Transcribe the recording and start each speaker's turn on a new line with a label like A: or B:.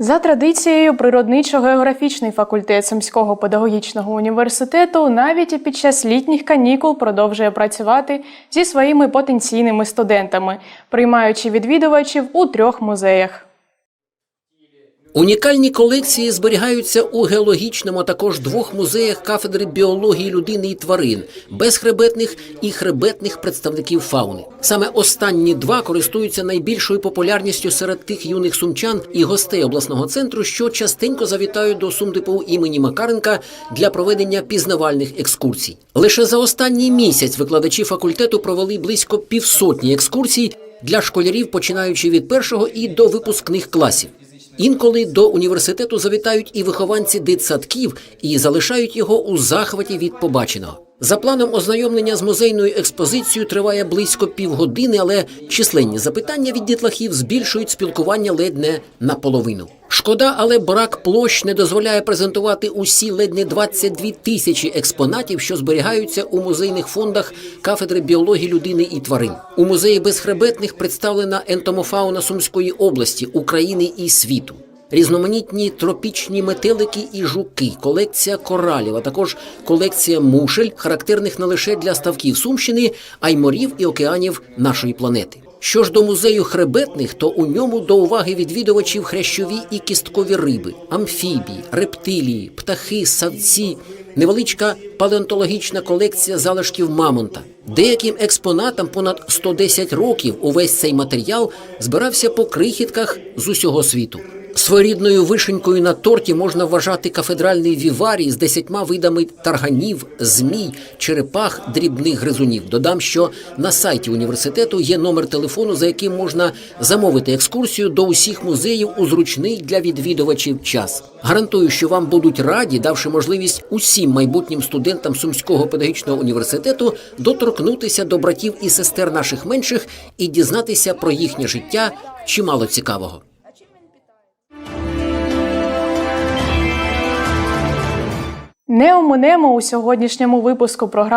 A: За традицією, природничо-географічний факультет Сумського педагогічного університету навіть і під час літніх канікул продовжує працювати зі своїми потенційними студентами, приймаючи відвідувачів у трьох музеях.
B: Унікальні колекції зберігаються у геологічному, а також двох музеях кафедри біології людини і тварин, безхребетних і хребетних представників фауни. Саме останні два користуються найбільшою популярністю серед тих юних сумчан і гостей обласного центру, що частенько завітають до СумДПУ імені Макаренка для проведення пізнавальних екскурсій. Лише за останній місяць викладачі факультету провели близько півсотні екскурсій для школярів, починаючи від першого і до випускних класів. Інколи до університету завітають і вихованці дитсадків і залишають його у захваті від побаченого. За планом ознайомлення з музейною експозицією триває близько півгодини, але численні запитання від дітлахів збільшують спілкування ледь не наполовину. Шкода, але брак площ не дозволяє презентувати усі ледь не 22 тисячі експонатів, що зберігаються у музейних фондах кафедри біології людини і тварин. У музеї безхребетних представлена ентомофауна Сумської області, України і світу. Різноманітні тропічні метелики і жуки, колекція коралів, а також колекція мушель, характерних не лише для ставків Сумщини, а й морів і океанів нашої планети. Що ж до музею хребетних, то у ньому до уваги відвідувачів хрящові і кісткові риби, амфібії, рептилії, птахи, савці, невеличка палеонтологічна колекція залишків мамонта. Деяким експонатам понад 110 років увесь цей матеріал збирався по крихітках з усього світу. Своєрідною вишенькою на торті можна вважати кафедральний віварій з десятьма видами тарганів, змій, черепах, дрібних гризунів. Додам, що на сайті університету є номер телефону, за яким можна замовити екскурсію до усіх музеїв у зручний для відвідувачів час. Гарантую, що вам будуть раді, давши можливість усім майбутнім студентам Сумського педагогічного університету доторкнутися до братів і сестер наших менших і дізнатися про їхнє життя чимало цікавого.
A: Не оминемо у сьогоднішньому випуску програми.